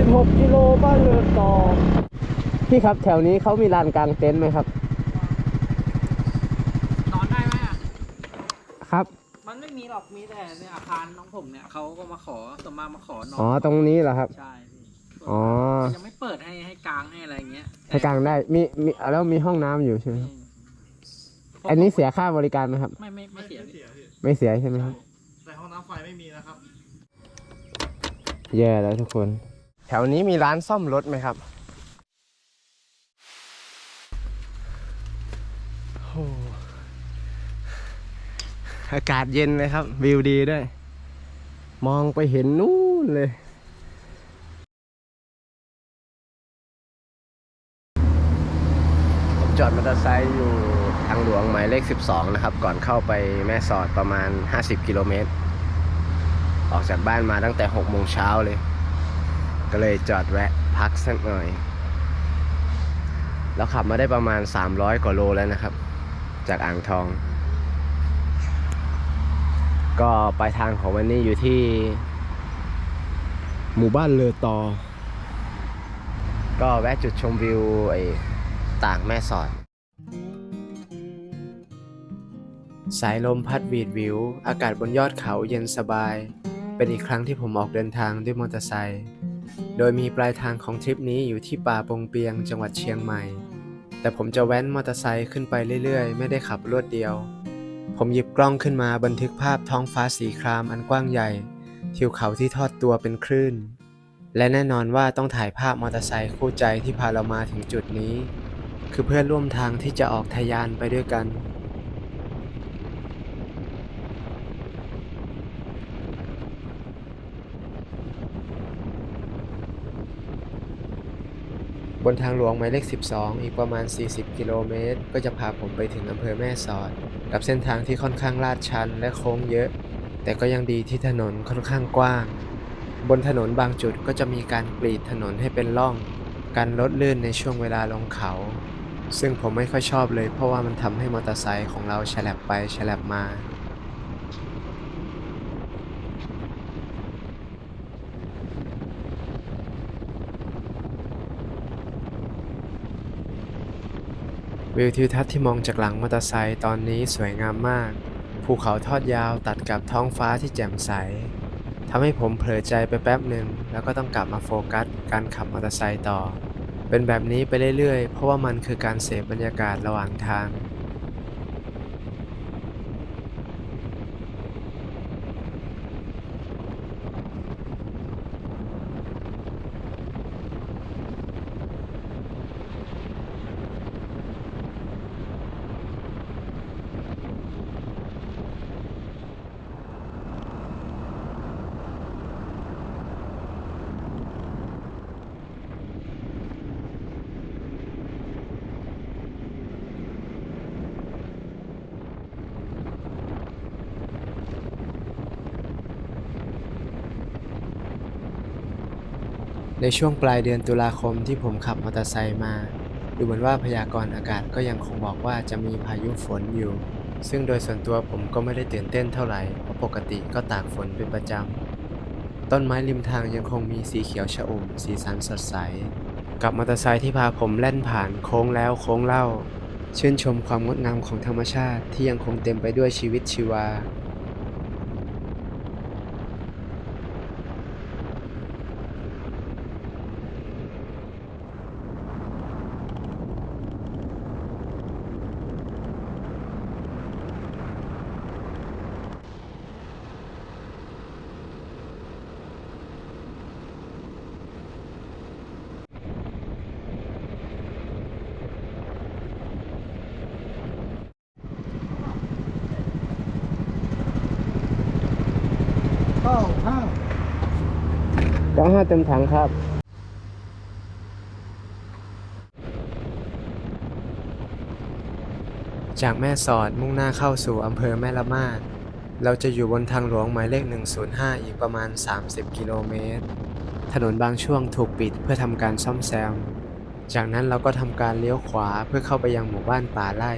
16กิโลบ้านเรือนต่อพี่ครับแถวนี้เขามีลานกลางเต็นท์ไหมครับ นอนได้ไหมอะ ครับ มันไม่มีหรอก มีแต่ในอาคารน้องผมเนี่ยเขาก็มาขอสมมามาขอนอนอ๋อตรงนี้เหรอครับ ใช่พี่อ๋อยังไม่เปิดให้ให้กลางให้อะไรเงี้ยให้กลางได้มีมีแล้วมีห้องน้ำอยู่ใช่ไหมอืครับมอันนี้เสียค่าบริการไหมครับ ไม่ไม่ไม่เสียไม่พี่เสียพี่ไม่เสียใช่ไหมครับ แต่ห้องน้ำไฟไม่มีนะครับ แย่แล้วทุกคน แถวนี้มีร้านซ่อมรถไหมครับโอ้อากาศเย็นเลยครับ วิวดีด้วย มองไปเห็นนู่นเลย ผมจอดมอเตอร์ไซค์อยู่ทางหลวงหมายเลข 12 นะครับ ก่อนเข้าไปแม่สอดประมาณ 50 กิโลเมตร ออกจากบ้านมาตั้งแต่ 6 โมงเช้าเลย ก็เลยจอดแวะพักสักหน่อย แล้วขับมาได้ประมาณ 300 กว่าโลแล้วนะครับ จากอ่างทอง ก็ปลายทางของวันนี้อยู่ที่ หมู่บ้านเลอตอ ก็แวะจุดชมวิวไอ้ต่างแม่สอดสายลมพัดวีดวิว อากาศบนยอดเขาเย็นสบาย เป็นอีกครั้งที่ผมออกเดินทางด้วยมอเตอร์ไซค์ โดยมีปลายทางของทริปนี้อยู่ที่ป่าปงเปียงจังหวัดเชียงใหม่ แต่ผมจะแว้นมอเตอร์ไซค์ขึ้นไปเรื่อยๆ ไม่ได้ขับรวดเดียว ผมหยิบกล้องขึ้นมาบันทึกภาพท้องฟ้าสีครามอันกว้างใหญ่ ทิวเขาที่ทอดตัวเป็นคลื่น และแน่นอนว่าต้องถ่ายภาพมอเตอร์ไซค์คู่ใจที่พาเรามาถึงจุดนี้ คือเพื่อนร่วมทางที่จะออกทะยานไปด้วยกัน บนทางหลวงหมายเลข 12 อีกประมาณ 40 กิโลเมตร ก็จะพาผมไปถึงอำเภอแม่สอด กับเส้นทางที่ค่อนข้างลาดชันและโค้งเยอะ แต่ก็ยังดีที่ถนนค่อนข้างกว้าง บนถนนบางจุดก็จะมีการกรีดถนนให้เป็นร่องการลดลื่นในช่วงเวลาลงเขา ซึ่งผมไม่ค่อยชอบเลยเพราะว่ามันทำให้มอเตอร์ไซค์ของเราฉลับไปฉลับมา วิวทิวทัศน์ที่มองจากหลังมอเตอร์ไซค์ตอนนี้สวยงามมาก ภูเขาทอดยาวตัดกับท้องฟ้าที่แจ่มใสทำให้ผมเผลอใจไปแป๊บหนึ่งแล้วก็ต้องกลับมาโฟกัสการขับมอเตอร์ไซค์ต่อ เป็นแบบนี้ไปเรื่อยๆ เพราะว่ามันคือการเสพบรรยากาศระหว่างทาง ช่วงปลายเดือนตุลาคมที่ผมขับมอเตอร์ไซค์มา ดูเหมือนว่าพยากรณ์อากาศก็ยังคงบอกว่าจะมีพายุฝนอยู่ ซึ่งโดยส่วนตัวผมก็ไม่ได้ตื่นเต้นเท่าไหร่ เพราะปกติก็ตากฝนเป็นประจำ ต้นไม้ริมทางยังคงมีสีเขียวชอุ่ม สีสันสดใส กับมอเตอร์ไซค์ที่พาผมแล่นผ่านโค้งแล้วโค้งเล่า ชื่นชมความงดงามของธรรมชาติที่ยังคงเต็มไปด้วยชีวิตชีวา เก้าห้า ก็ห้าเต็ มถังครับจากแม่สอดมุ่งหน้าเข้าสู่อำเภอแม่ละมาด เราจะอยู่บนทางหลวงหมายเลข 105 อีกประมาณ 30 กิโลเมตร ถนนบางช่วงถูกปิดเพื่อทำการซ่อมแซม จากนั้นเราก็ทำการเลี้ยวขวาเพื่อเข้าไปยังหมู่บ้านป่าไร่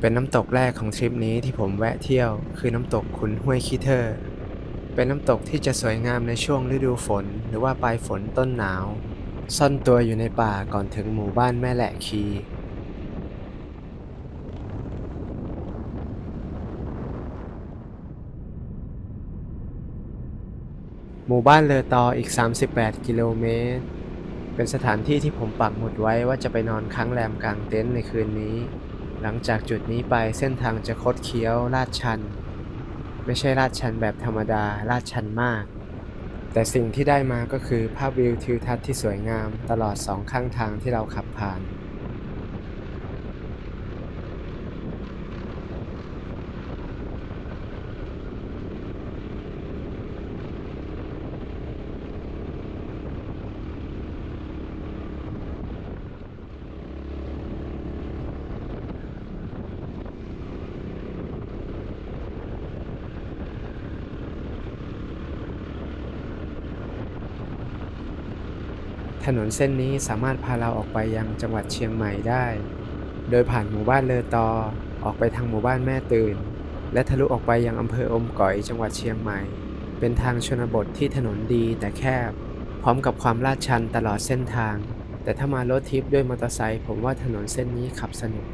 เป็นน้ำตกแรกของทริปนี้ที่ผมแวะเที่ยว คือน้ำตกขุนห้วยคีเทอร์ เป็นน้ำตกที่จะสวยงามในช่วงฤดูฝน หรือว่าปลายฝนต้นหนาว ซ่อนตัวอยู่ในป่าก่อนถึงหมู่บ้านแม่แหละคีหมู่บ้านเลอตออีก 38 กิโลเมตร เป็นสถานที่ที่ผมปักหมุดไว้ว่าจะไปนอนค้างแรมกลางเต็นท์ในคืนนี้ หลังจากจุดนี้ไปเส้นทางจะคดเคี้ยวลาดชัน ไม่ใช่ลาดชันแบบธรรมดาลาดชันมาก แต่สิ่งที่ได้มาก็คือภาพวิวทิวทัศน์ที่สวยงามตลอดสองข้างทางที่เราขับผ่าน ถนนเส้นนี้สามารถพาเราออกไปยังจังหวัดเชียงใหม่ได้ โดยผ่านหมู่บ้านเลอตอ ออกไปทางหมู่บ้านแม่ตื่น และทะลุออกไปยังอำเภออมก๋อยจังหวัดเชียงใหม่ เป็นทางชนบทที่ถนนดีแต่แคบ พร้อมกับความลาดชันตลอดเส้นทาง แต่ถ้ามารถทิปด้วยมอเตอร์ไซค์ผมว่าถนนเส้นนี้ขับสนุก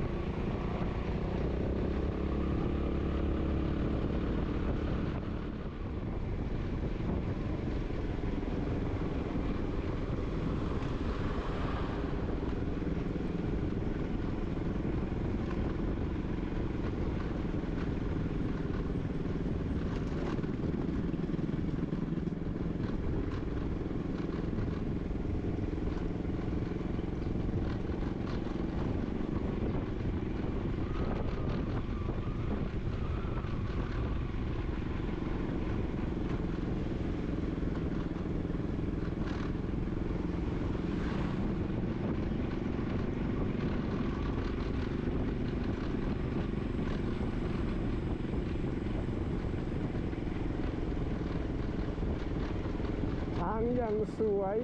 อย่างสวย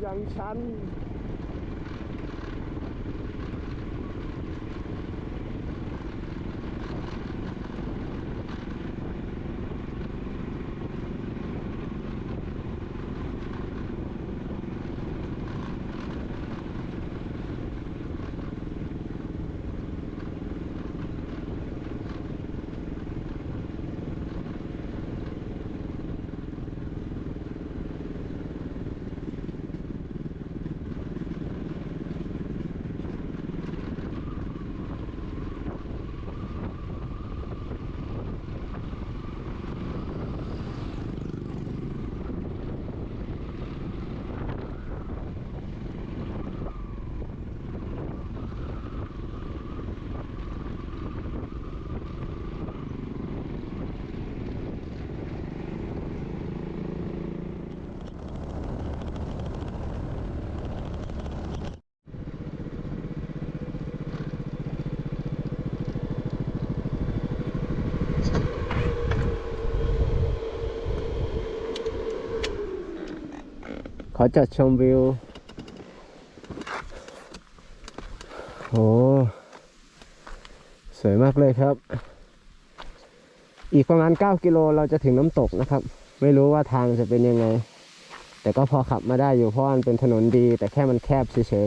อย่างชัน อจัดชมวิวโหสวยมากเลยครับ อีกประมาณ 9 กิโลเราจะถึงน้ำตกนะครับ ไม่รู้ว่าทางจะเป็นยังไง แต่ก็พอขับมาได้อยู่เพราะมันเป็นถนนดี แต่แค่มันแคบเฉย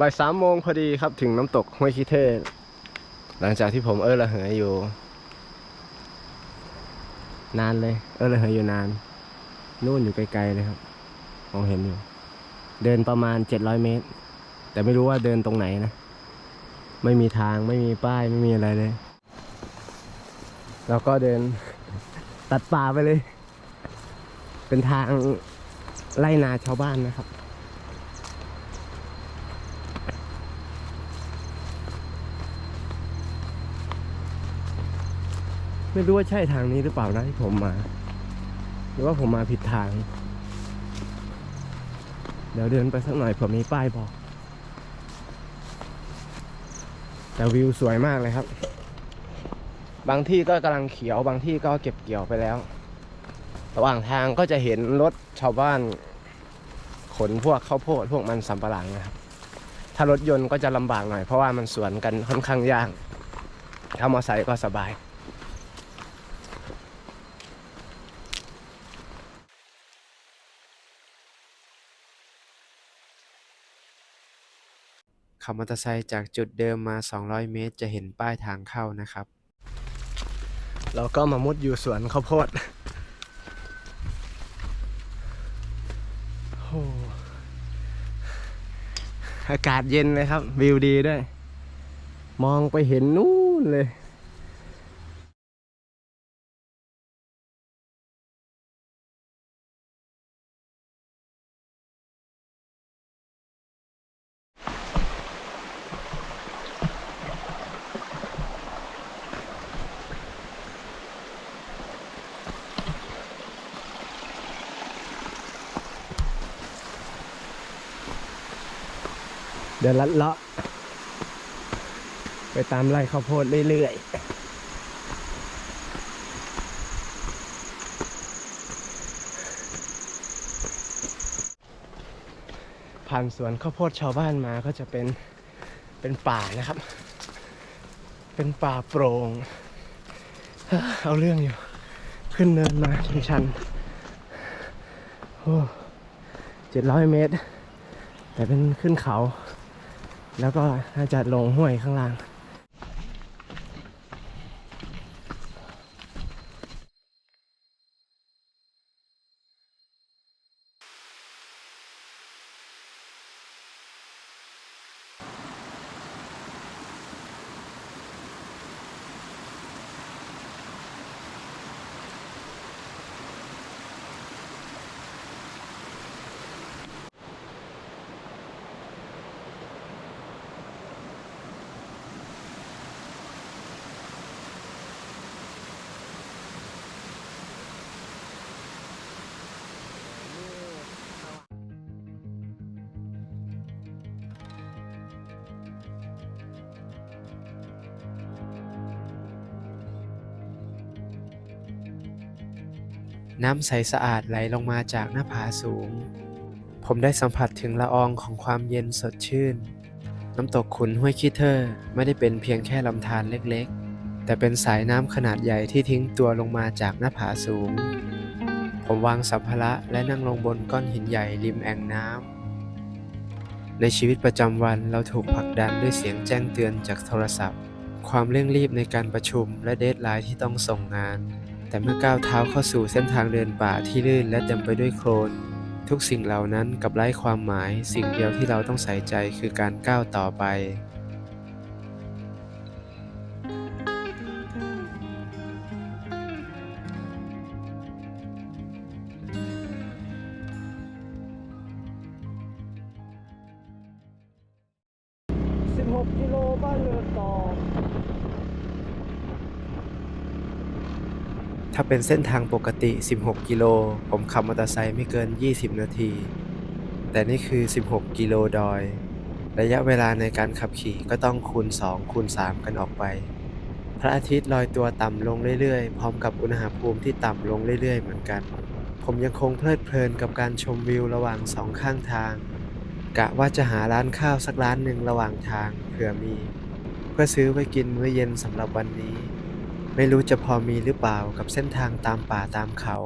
บ่ายสามโมงพอดีครับถึงน้ำตกห้วยคิเทศ หลังจากที่ผมเออระเหยอยู่ นานเลย เออระเหยอยู่นาน นู่นอยู่ไกลๆเลยครับมองเห็นอยู่ เดินประมาณ700เมตร แต่ไม่รู้ว่าเดินตรงไหนนะ ไม่มีทางไม่มีป้ายไม่มีอะไรเลยแล้วก็เดินตัดป่าไปเลย เป็นทางไล่นาชาวบ้านนะครับ ไม่รู้ว่าใช่ทางนี้หรือเปล่านะที่ผมมา หรือว่าผมมาผิดทาง เดี๋ยวเดินไปสักหน่อยเผื่อมีป้ายบอก แต่วิวสวยมากเลยครับ บางที่ก็กำลังเขียวบางที่ก็เก็บเกี่ยวไปแล้ว ระหว่างทางก็จะเห็นรถชาวบ้าน ขนพวกข้าวโพดพวกมันสำปะหลังนะครับ ถ้ารถยนต์ก็จะลำบากหน่อยเพราะว่ามันสวนกันค่อนข้างยากถ้ามอเตอร์ไซค์ก็สบาย ขับมอเตอร์ไซค์จากจุดเดิมมา 200 เมตร จะเห็นป้ายทางเข้านะครับ เราก็มามุดอยู่สวนข้าวโพดโอ้อากาศเย็นเลยครับ วิวดีด้วย มองไปเห็นนู่นเลย เดินลัดเลาะไปตามไร่ข้าวโพดเรื่อยๆ ผ่านสวนข้าวโพดชาวบ้านมาก็จะเป็นเป็นป่านะครับ เป็นป่าโปร่ง เอาเรื่องอยู่ ขึ้นเนินมาชันๆโอ้เจ็ดร้อยเมตร แต่เป็นขึ้นเขา แล้วก็น่าจะลงห้วยข้างล่าง น้ำใสสะอาดไหลลงมาจากหน้าผาสูง ผมได้สัมผัสถึงละอองของความเย็นสดชื่น น้ำตกขุนห้วยคิเทอร์ไม่ได้เป็นเพียงแค่ลำธารเล็กๆ แต่เป็นสายน้ำขนาดใหญ่ที่ทิ้งตัวลงมาจากหน้าผาสูง ผมวางสัมภาระและนั่งลงบนก้อนหินใหญ่ริมแอ่งน้ำ ในชีวิตประจำวันเราถูกผลักดันด้วยเสียงแจ้งเตือนจากโทรศัพท์ ความเร่งรีบในการประชุมและเดทไลน์ที่ต้องส่งงาน แต่เมื่อก้าวเท้าเข้าสู่เส้นทางเดินป่าที่ลื่นและเต็มไปด้วยโคลน ทุกสิ่งเหล่านั้นกับไร้ความหมาย สิ่งเดียวที่เราต้องใส่ใจคือการก้าวต่อไป ถ้าเป็นเส้นทางปกติ 16 กิโล ผมขับมอเตอร์ไซค์ไม่เกิน 20 นาที แต่นี่คือ 16 กิโลดอย ระยะเวลาในการขับขี่ก็ต้องคูณ 2 คูณ 3 กันออกไป พระอาทิตย์ลอยตัวต่ำลงเรื่อยๆ พร้อมกับอุณหภูมิที่ต่ำลงเรื่อยๆ เหมือนกัน ผมยังคงเพลิดเพลินกับการชมวิวระหว่างสองข้างทาง กะว่าจะหาร้านข้าวสักร้านหนึ่งระหว่างทางเผื่อมี เพื่อซื้อไว้กินมื้อเย็นสำหรับวันนี้ ไม่รู้จะพอมีหรือเปล่ากับเส้นทางตามป่าตามเขา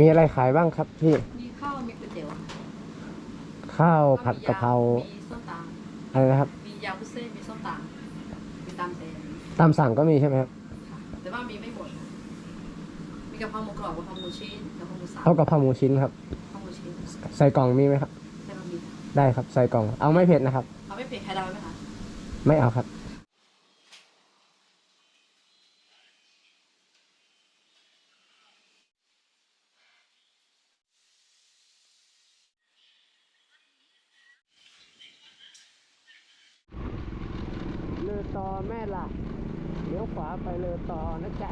มีอะไรขายบ้างครับพี่ มีข้าว มีก๋วยเตี๋ยวข้าวผัดกะเพรามีส้มตอะไรนะครับำมียาบุเซ่มีส้มตำมีตำแตงตามสั่งก็มีใช่ไหมครับค่ะ แต่ว่ามีไม่หมดค่ะมีกะเพราหมูกรอบกะเพราหมูชิ้นกะเพราหมูสับเอากะเพราหมูชิ้นครับ กะเพราหมูชิ้นใส่กล่องมีไหมครับ แต่เรามีค่ะได้ครับใส่กล่อง เอาไม่เผ็ดนะครับ เอาไม่เผ็ดไข่ดาวไหมคะไม่เอาครับ เลอต่อแม่ล่ะเลี้ยว ขวาไปเลยต่อนะจ๊ะ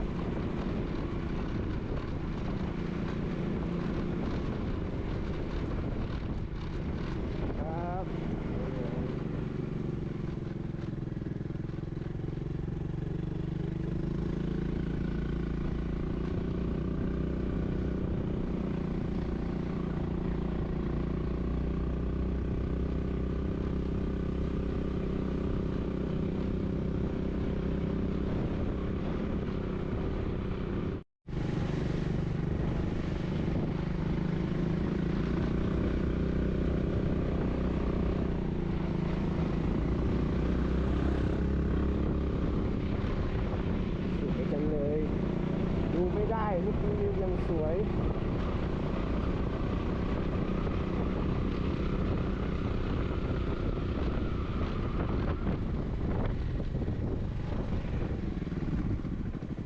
ครับสวยจังเลย ดูไม่ได้ลูกวิวยังสวย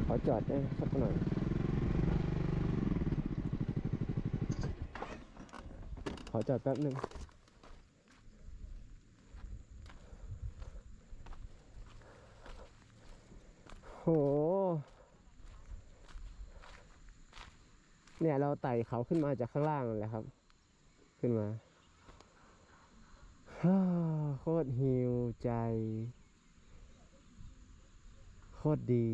ขอ จอดได้สักหน่อยขอจอดแป๊บหนึ่งโห เนี่ยเราไต่เขาขึ้นมาจากข้างล่างนั่นแหละครับ ขึ้นมาโคตรฮิวใจ โคตรดี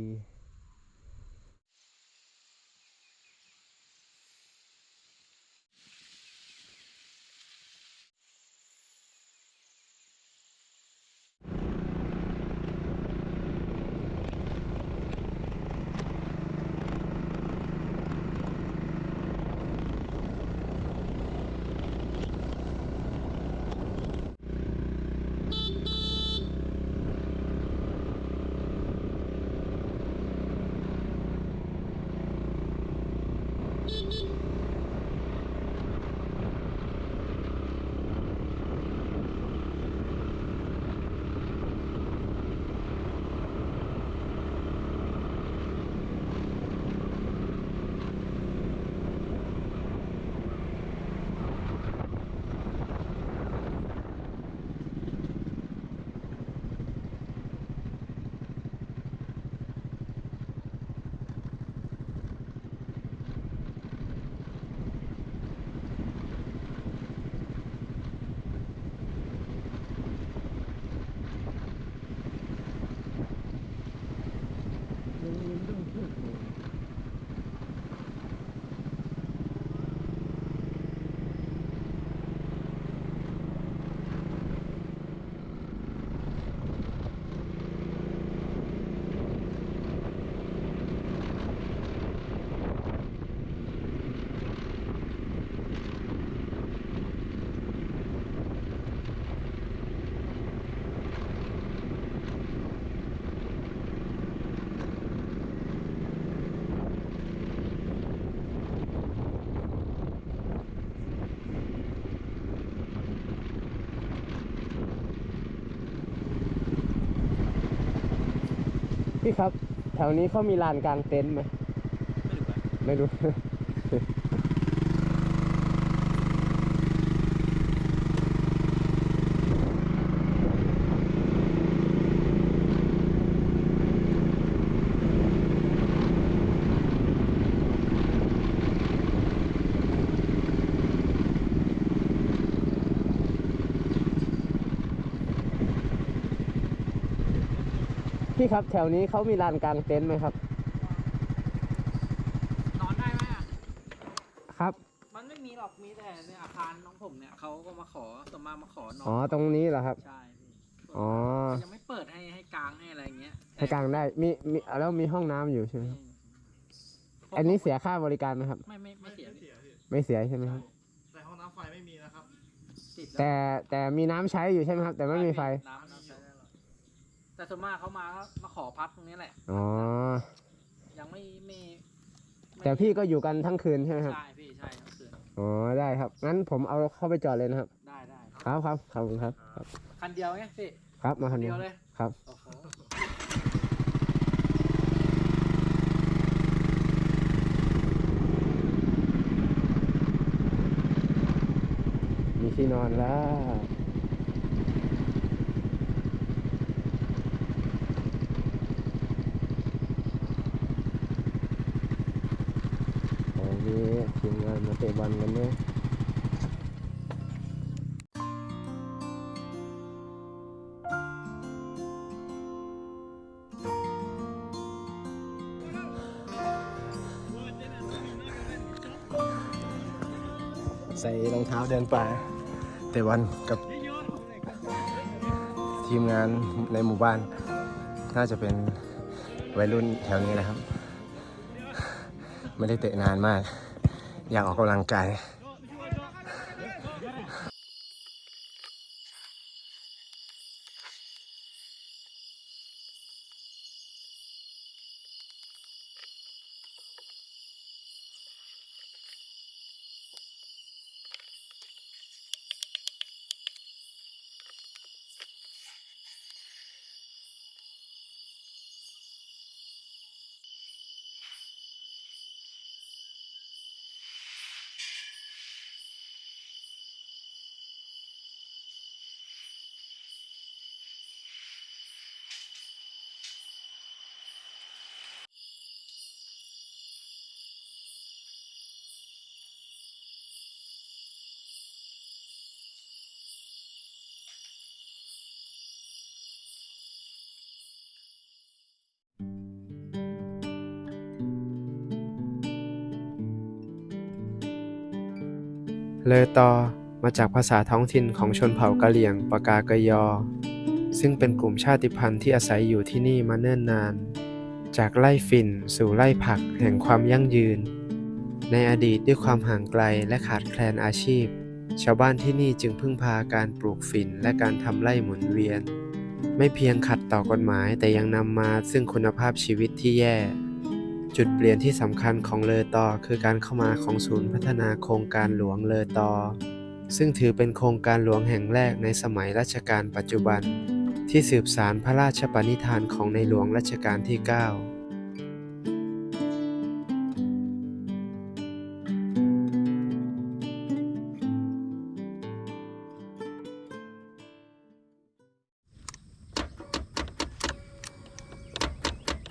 พี่ครับ แถวนี้เขามีลานกลางเต็นท์ไหมไม่รู้ว่าไม่รู้ พี่ครับแถวนี้เขามีลานกลางเต็นท์ไหมครับ นอนได้ไหมอะครับ มันไม่มีหรอก มีแต่ในอาคารน้องผมเนี่ยเขาก็มาขอส่วนมากมาขอนอนอ๋อตรงนี้เหรอครับ ใช่พี่อ๋อยังไม่เปิดให้ให้กลางให้อะไรเงี้ยให้กลางได้มีมีแล้วมีห้องน้ำอยู่ใช่ไหมครับอืมอันนี้เสียค่าบริการไหมครับ ไม่ไม่ไม่เสียพี่ไม่เสียใช่ไหมครับ แต่ห้องน้ำไฟไม่มีนะครับ ติดล้วแต่แต่มีน้ำใช้อยู่ใช่ไหมครับ แต่ไม่มีไฟ น้ำน้ำใช้ได้หรอ แต่ส่วนมากเขามาก็มาขอพักตรงนี้แหละ อ๋อ ยังไม่ไม่ไม่แต่พี่ก็อยู่กันทั้งคืนใช่ไหมครับ ใช่พี่ใช่ทั้งคืนอ๋อ ได้ครับ งั้นผมเอาเข้าไปจอดเลยนะครับ ได้ได้ครับครับขอบคุณครับ ครับ คันเดียวไงพี่ครับ มาคันเดีเดียยววเลยครับ โอ้โหมีที่นอนแล้ว โอ้ย ทีมงานมาเตะบอลกันเนี่ยใส่รองเท้าเดินป่าเตะบอลกับทีมงานในหมู่บ้าน น่าจะเป็นวัยรุ่นแถวนี้แหละครับ ไม่ได้เตะนานมาก อยากออกกำลังกาย เลอตอ มาจากภาษาท้องถิ่นของชนเผ่ากะเหรี่ยงปากากยอ ซึ่งเป็นกลุ่มชาติพันธุ์ที่อาศัยอยู่ที่นี่มาเนิ่นนาน จากไล่ฝิ่นสู่ไล่ผักแห่งความยั่งยืน ในอดีตด้วยความห่างไกลและขาดแคลนอาชีพ ชาวบ้านที่นี่จึงพึ่งพาการปลูกฝิ่นและการทำไร่หมุนเวียน ไม่เพียงขัดต่อกฎหมายแต่ยังนำมาซึ่งคุณภาพชีวิตที่แย่ จุดเปลี่ยนที่สำคัญของเลอตอคือการเข้ามาของศูนย์พัฒนาโครงการหลวงเลอตอ ซึ่งถือเป็นโครงการหลวงแห่งแรกในสมัยรัชกาลปัจจุบัน ที่สืบสารพระราชปณิธานของในหลวงรัชกาลที่ 9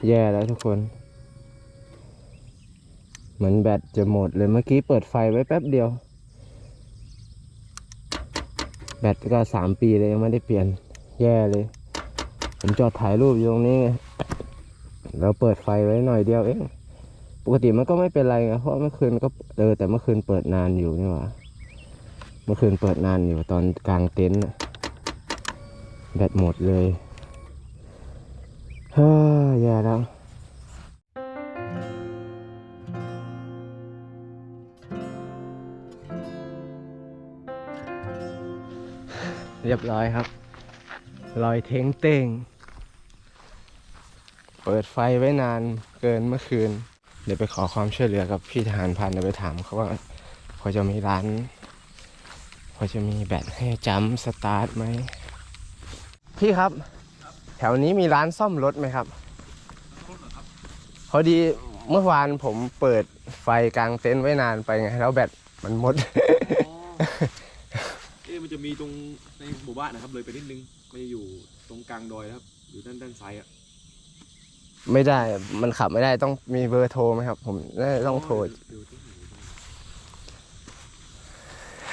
แย่แล้วทุกคน เหมือนแบตจะหมดเลยเมื่อกี้เปิดไฟไว้แป๊บเดียว แบตก็สามปีเลยยังไม่ได้เปลี่ยนแย่เลย ผมจอดถ่ายรูปอยู่ตรงนี้ไงแล้วเปิดไฟไว้หน่อยเดียวเองปกติมันก็ไม่เป็นไรไงเพราะเมื่อคืนก็เออแต่เมื่อคืนเปิดนานอยู่นี่หว่าเมื่อคืนเปิดนานอยู่ตอนกลางเต็นท์แบตหมดเลยเฮ้ยแย่แล้ว เรียบร้อยครับรอยเท้งเต้ง เปิดไฟไว้นานเกินเมื่อคืน เดี๋ยวไปขอความช่วยเหลือกับพี่ทหารพันเดี๋ยวไปถามเขาว่าพอจะมีร้าน พอจะมีแบตให้จัมป์สตาร์ทไหม พี่ครับ แถวนี้มีร้านซ่อมรถไหมครับพอดีเมื่อวานผมเปิดไฟกลางเต็นท์ไว้นานไปไง แล้วแบตมันหมด มันจะมีตรงในหมู่บ้านนะครับ เลยไปนิดนึงมันจะอยู่ตรงกลางดอยนะครับ อยู่ด้านด้านซ้ายอะไม่ได้มันขับไม่ได้ต้องมีเบอร์โทรไหมครับ ผมน่าจะต้องโทรเดี๋ยวต้องหาหมู่บ้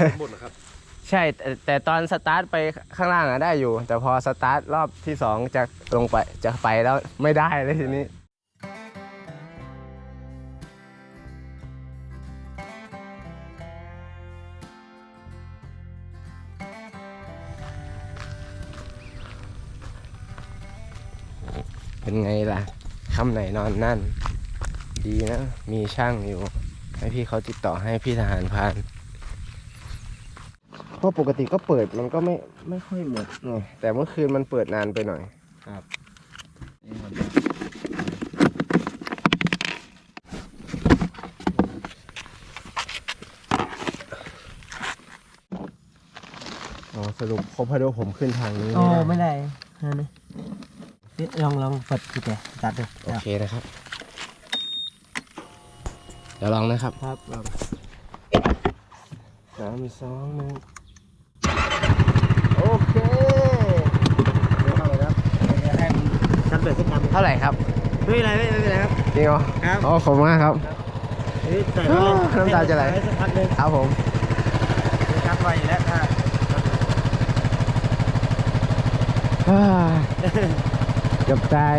านหมดเหรอครับ ใช่แต่แต่ตอนสตาร์ทไปข้างล่างอะได้อยู่ แต่พอสตาร์ทรอบที่สองจะลงไปจะไปแล้วไม่ได้เลยทีนี้ นไงล่ะค่ำไหนนอนนั่น ดีนะ มีช่างอยู่แถให้พี่เขาติดต่อให้พี่ทหารพรานเพราะปกติก็เปิดมันก็ไม่ไม่ค่อยหมดไงแต่เมื่อคืนมันเปิดนานไปหน่อยอ๋อสรุปคบพะโดผมขึ้นทางนี้โอ้ไม่ไม่ได้ได้นั่นนี่ ลองลองเปิดกุญแจตัดดูโอเคนะครับ เดี๋ยวลองนะครับ ครับลองสามสองหนึ่งโอเคเดี๋ยวเข้าเลยครับชัดเปิดขึ้นทำเท่าไหร่ครับ ไม่เป็นไรไม่เป็นไรครับ จริงเหรอครับ อ๋อขอบคุณมากครับเฮ้ยแต่อ้าวน้ำตาจะไหลสักพักหนึงครับผมชัดไวอยู่แล้วถ้าอ่า เกือบตาย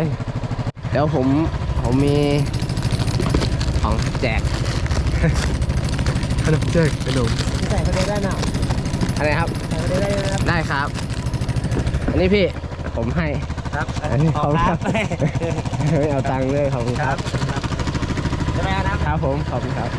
เดี๋ยวผมผมมีของแจกขนมแจกขนมใส่ไปเลยได้หน่ะอะไรครับใส่ไปเลยได้นะครับได้ครับ อันนี้พี่ผมให้ครับอันนี้ขอบคุณครับไม่เอาตังค์เลยขอบคุณครับจะไปเอาน้ำครับผมขอบคุณครับ